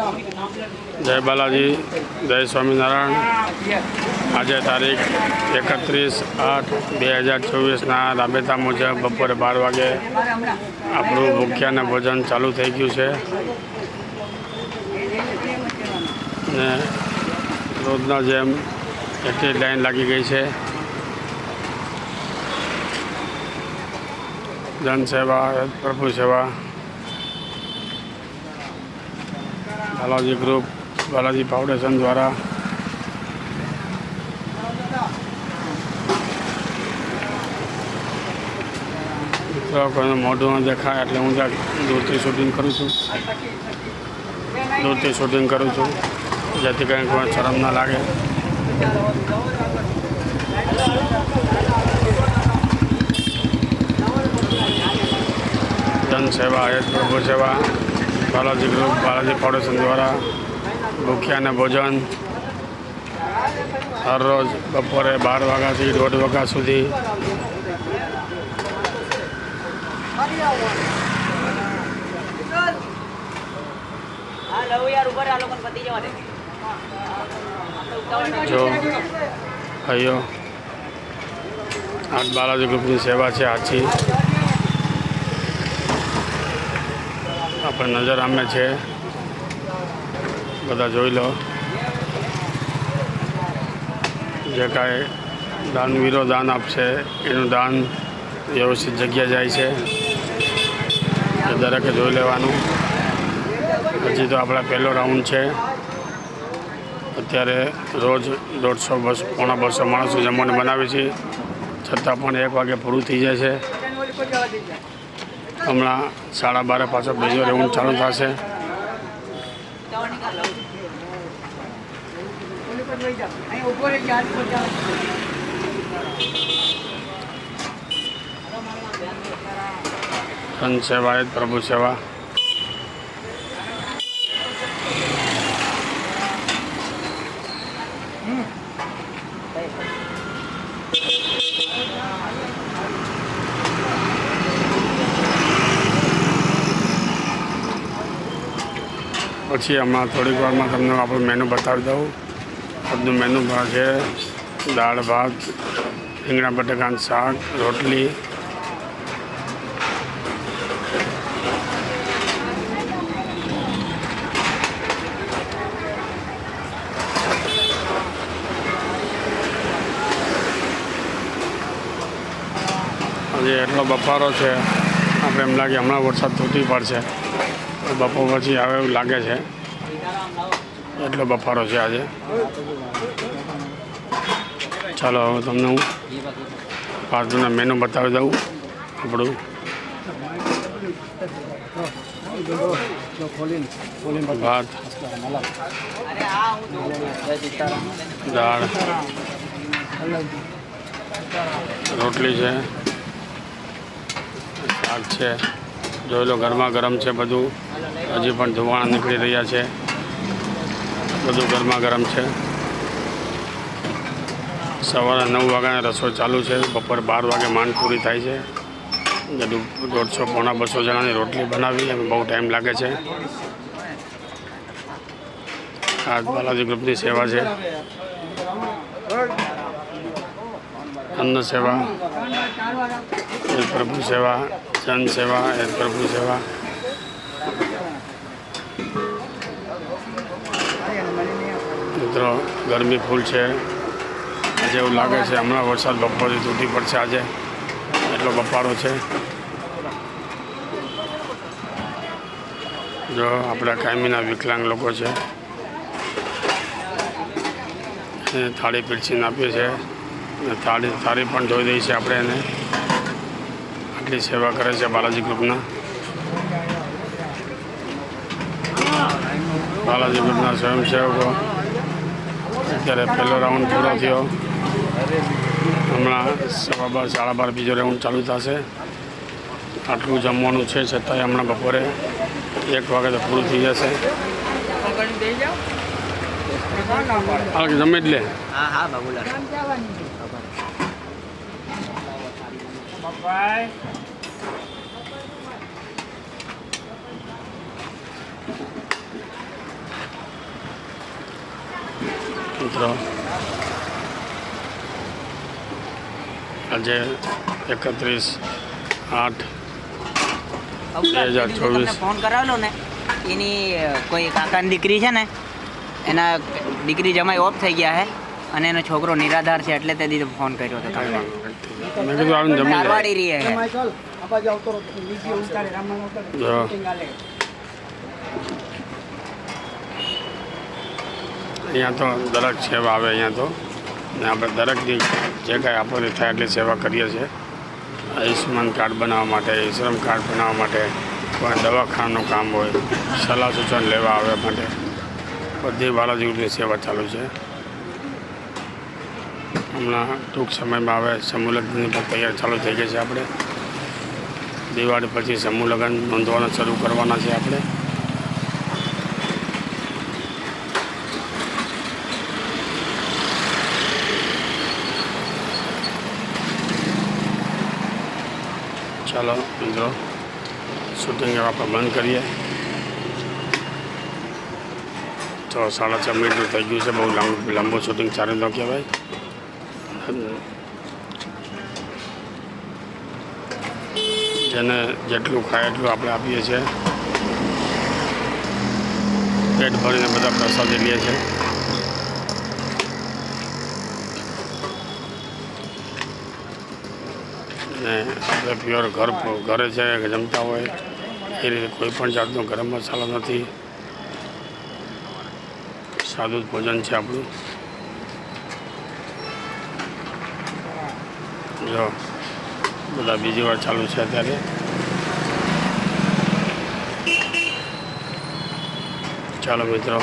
જય બાલાજી, જય સ્વામિનારાયણ. આજે તારીખ એકત્રીસ આઠ બે હજાર ચોવીસના રાબેતા મુજબ બપોરે બાર વાગે આપણું ભૂખ્યાને ભોજન ચાલુ થઈ ગયું છે. ને રોજના જેમ એટલી લાઈન લાગી ગઈ છે. જનસેવા પ્રભુ સેવા બાલાજી ગ્રુપ, બાલાજી ફાઉન્ડેશન દ્વારા. મિત્રો મોઢું દેખાય એટલે હું જ્યાં દૂરથી શૂટિંગ કરું છું. દૂરથી શૂટિંગ કરું છું, જેથી કંઈ કોઈ શરમ ના લાગે. જનસેવા એ પ્રભુ સેવા. બાલાજી ગ્રુપ, બાલાજી ફાઉન્ડેશન દ્વારા ભૂખ્યાને ભોજન હરરોજ બપોરે બાર વાગ્યાથી દોઢ વાગ્યા સુધી. જો, ભાઈઓ, આજ બાલાજી ગ્રુપની સેવા છે આછી આપણે નજર આમે છે. બધા જોઈ લો. જે કાંઈ દાનવીરો દાન આપશે, એનું દાન વ્યવસ્થિત જગ્યા જાય છે. એ દરેકે જોઈ લેવાનું. પછી તો આપણા પહેલો રાઉન્ડ છે. અત્યારે રોજ દોઢસો બસ, પોણા બસો માણસો જમવાનું બનાવે છે છતાં પણ એક વાગે પૂરું થઈ જાય છે. હમણાં સાડા બારે પાછો બીજો રેવન ચાલુ થશે. સંત સેવા પ્રભુ સેવા. પછી હમણાં થોડીક વારમાં તમને આપણું મેનુ બતાવી દઉં. બધું મેનુ છે દાળ, ભાત, રીંગણા, બટાકાનું શાક, રોટલી. આજે એટલો બફારો છે, આપણે એમ લાગે હમણાં વરસાદ તૂટી પડશે. બપોર પછી આવે એવું લાગે છે. એટલો બફારો છે આજે. ચાલો, હવે તમને હું પાર્ટીના મેનુ બતાવી દઉં આપણું. ભાત, દાળ, રોટલી છે, શાક છે. જોઈ લો ગરમા ગરમ છે બધું. હજી પણ ધુવાણા નીકળી રહ્યા છે. બધું ગરમા ગરમ છે. સવારે નવ વાગ્યાના રસોઈ ચાલુ છે. બપોર બાર વાગે માંડ પૂરી થાય છે. દોઢસો પોણા બસો જણાની રોટલી બનાવી. એમાં બહુ ટાઈમ લાગે છે. આ બાલાજી ગ્રુપની સેવા છે. અન્ન સેવા પ્રભુ સેવા જન સેવા પ્રભુ સેવા. મિત્રો, ગરમી ફૂલ છે. આજે એવું લાગે છે હમણાં વરસાદ બપોરથી તૂટી પડશે આજે. એટલો બફારો છે. જો, આપણા કાયમીના વિકલાંગ લોકો છે. થાળી પીરસીને આપીએ છે થાળી થાળી પણ ધોઈ દઈ છે આપણે એને. આટલી સેવા કરે છે બાલાજી ગ્રુપના. બાલાજી ગ્રુપના સ્વયંસેવકો. અત્યારે પહેલો રાઉન્ડ પૂરો થયો. હમણાં સવા બાર સાડા બાર બીજો રાઉન્ડ ચાલુ થશે. આટલું જમવાનું છે છતાંય હમણાં બપોરે એક વાગે તો પૂરું થઈ જશે. જમી જ લે. હા હા બાબુલા મિત્રો આજે એકત્રીસ આઠ બે હજાર ચોવીસ. ફોન કરાવેલો ને એની કોઈ કાકાની દીકરી છે ને એના દીકરી જમાઈ ઓફ થઈ ગયા છે અને એનો છોકરો નિરાધાર છે એટલે તે દીધે ફોન કર્યો હતો તમને મેં કીધું આવીને જમી રહી છે. અહીંયા તો દરેક સેવા આવે અહીંયા તો. ને આપણે દરેકની જે કાંઈ આપણને થાય એટલી સેવા કરીએ છીએ. આયુષ્યમાન કાર્ડ બનાવવા માટે, શ્રમ કાર્ડ બનાવવા માટે, કોઈ દવાખાનાનું કામ હોય, સલાહ સૂચન લેવા આવે માટે, બધી બાલાજીની સેવા ચાલુ છે. હમણાં ટૂંક સમયમાં આવે સમૂહ લગ્નની પણ તૈયારી ચાલુ થઈ ગઈ છે આપણે. દિવાળી પછી સમૂહ લગ્ન નોંધવાના શરૂ કરવાના છે આપણે. ચાલો મિત્રો શૂટિંગ આપણે બંધ કરીએ. તો સાડા છ મિનિટનું થઈ ગયું છે, બહુ લાંબુ લાંબુ શૂટિંગ ચાલે ન કહેવાય. જેને જેટલું ખાય એટલું આપણે આપીએ છીએ. પેટ ભરીને બધા પ્રસાદી લઈએ છે ને આપણે પ્યોર ઘર ઘરે છે, જમતા હોય. એ રીતે કોઈ પણ જાતનો ગરમ મસાલો નથી. સાદું ભોજન છે આપણું. જો, બધા બીજી વાર ચાલુ છે અત્યારે. ચાલો મિત્રો.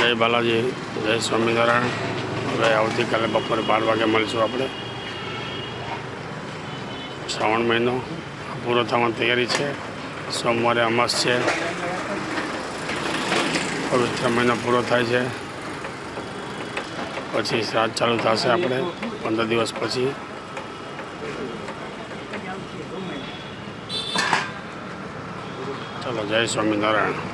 જય બાલાજી, જય સ્વામિનારાયણ. હવે આવતીકાલે બપોરે બાર વાગે મળીશું આપણે. શ્રાવણ મહિનો પૂરો થવાની તૈયારી છે. સોમવારે અમાસ છે. પવિત્ર મહિનો પૂરો થાય છે. પછી શ્રાદ્ધ ચાલુ થશે આપણે, પંદર દિવસ પછી. ચાલો, જય સ્વામિનારાયણ.